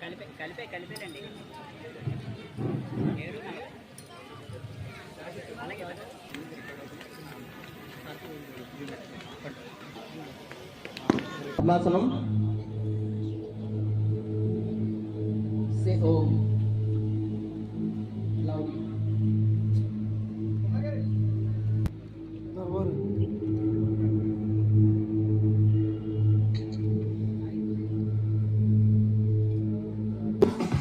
కలిపే కలిపే కలిపేనండి ఏడు అలాగే ఇవ్వండి.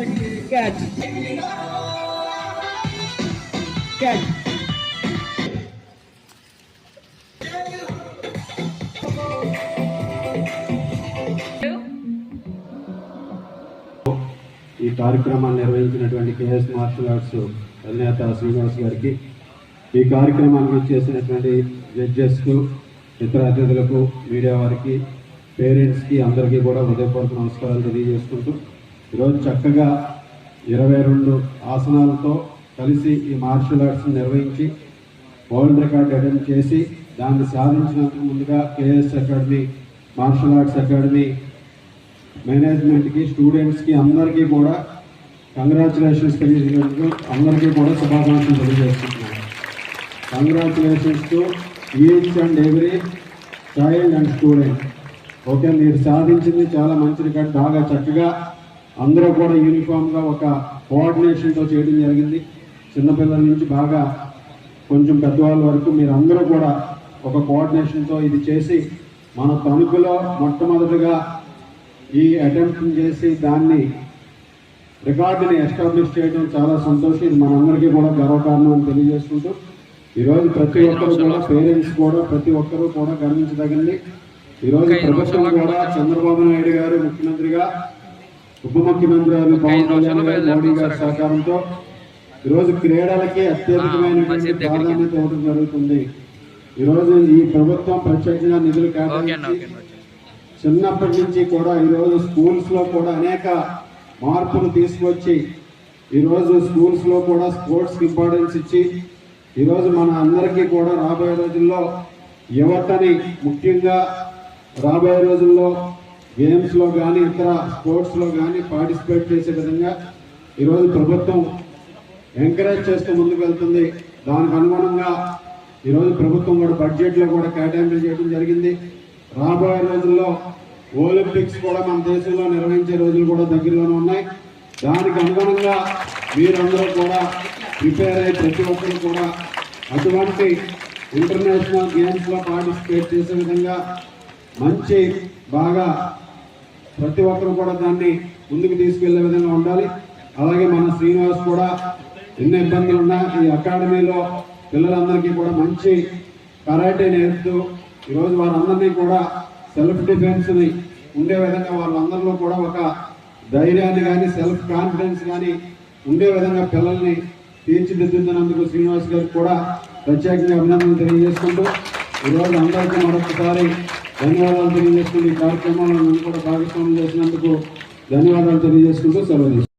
ఈ కార్యక్రమాన్ని నిర్వహించినటువంటి కేఎస్ మార్షల్ ఆర్ట్స్ అధినేత శ్రీనివాస్ గారికి ఈ కార్యక్రమాన్ని చేసినటువంటి జడ్జెస్కు ఇతర అతిథులకు మీడియా వారికి పేరెంట్స్కి అందరికీ కూడా హృదయపూర్వక నమస్కారాలు తెలియజేసుకుంటూ ఈరోజు చక్కగా ఇరవై రెండు ఆసనాలతో కలిసి ఈ మార్షల్ ఆర్ట్స్ నిర్వహించి వరల్డ్ రికార్డ్ అటెంప్ట్ చేసి దాన్ని సాధించినందుకు ముందుగా KS academy martial arts academy మేనేజ్మెంట్కి స్టూడెంట్స్కి అందరికీ కూడా కంగ్రాచులేషన్స్ తెలియజేసినందుకు అందరికీ కూడా శుభాకాంక్షలు తెలియజేస్తున్నాను. Congratulations to each and every child and student. Okay మీరు సాధించింది చాలా మంచి రికార్డ్. బాగా చక్కగా అందరూ కూడా యూనిఫామ్గా ఒక కోఆర్డినేషన్తో చేయడం జరిగింది. చిన్నపిల్లల నుంచి బాగా కొంచెం పెద్దవాళ్ళ వరకు మీరు అందరూ కూడా ఒక కోఆర్డినేషన్తో ఇది చేసి మన తణుకులో మొట్టమొదటిగా ఈ అటెంప్ట్ చేసి దాన్ని రికార్డుని ఎస్టాబ్లిష్ చేయడం చాలా సంతోషం. ఇది మనందరికీ కూడా గర్వకారణం అని తెలియజేసుకుంటూ ఈరోజు ప్రతి ఒక్కరు కూడా పేరెంట్స్ కూడా ప్రతి ఒక్కరూ కూడా గమనించదగింది ఈరోజు ప్రభుత్వం కూడా చంద్రబాబు నాయుడు గారు ముఖ్యమంత్రిగా ఉప ముఖ్యమంత్రి పవన్ కళ్యాణ్ గారు మోడీ గారి సహకారంతో ఈరోజు క్రీడలకి అత్యధికమైనటువంటి ప్రాధాన్యత ఇవ్వడం జరుగుతుంది. ఈరోజు ఈ ప్రభుత్వం ప్రత్యేకంగా నిధులు కేటాయించి చిన్నప్పటి నుంచి కూడా ఈరోజు స్కూల్స్లో కూడా అనేక మార్పులు తీసుకొచ్చి ఈరోజు స్కూల్స్లో కూడా స్పోర్ట్స్ ఇంపార్టెన్స్ ఇచ్చి ఈరోజు మన అందరికీ కూడా రాబోయే రోజుల్లో యువతని ముఖ్యంగా రాబోయే రోజుల్లో గేమ్స్లో కానీ ఇతర స్పోర్ట్స్లో కానీ పార్టిసిపేట్ చేసే విధంగా ఈరోజు ప్రభుత్వం ఎంకరేజ్ చేస్తూ ముందుకు వెళ్తుంది. దానికి అనుగుణంగా ఈరోజు ప్రభుత్వం కూడా బడ్జెట్లో కూడా కేటాయింపులు చేయడం జరిగింది. రాబోయే రోజుల్లో ఒలింపిక్స్ కూడా మన దేశంలో నిర్వహించే రోజులు కూడా దగ్గరలోనే ఉన్నాయి. దానికి అనుగుణంగా మీరందరూ కూడా ప్రిపేర్ అయ్యి ప్రతి ఒక్కరు కూడా అటువంటి ఇంటర్నేషనల్ గేమ్స్లో పార్టిసిపేట్ చేసే విధంగా మంచి బాగా ప్రతి ఒక్కరు కూడా దాన్ని ముందుకు తీసుకెళ్ళే విధంగా ఉండాలి. అలాగే మన శ్రీనివాస్ కూడా ఎన్ని ఇబ్బందులు ఉన్నా ఈ అకాడమీలో పిల్లలందరికీ కూడా మంచి కరాటే నేర్పుతూ ఈరోజు వారందరినీ కూడా సెల్ఫ్ డిఫెన్స్ని ఉండే విధంగా వాళ్ళందరిలో కూడా ఒక ధైర్యాన్ని కానీ సెల్ఫ్ కాన్ఫిడెన్స్ కానీ ఉండే విధంగా పిల్లల్ని తీర్చిదిద్దుతున్నందుకు శ్రీనివాస్ గారికి కూడా ప్రత్యేకంగా అభినందనలు తెలియజేసుకుంటూ ఈరోజు అందరికీ మరొకసారి ధన్యవాదాలు తెలియజేసుకుంటూ ఈ కార్యక్రమంలో కూడా భాగస్వామ్యం చేసినందుకు ధన్యవాదాలు తెలియజేసుకుంటూ సెలవు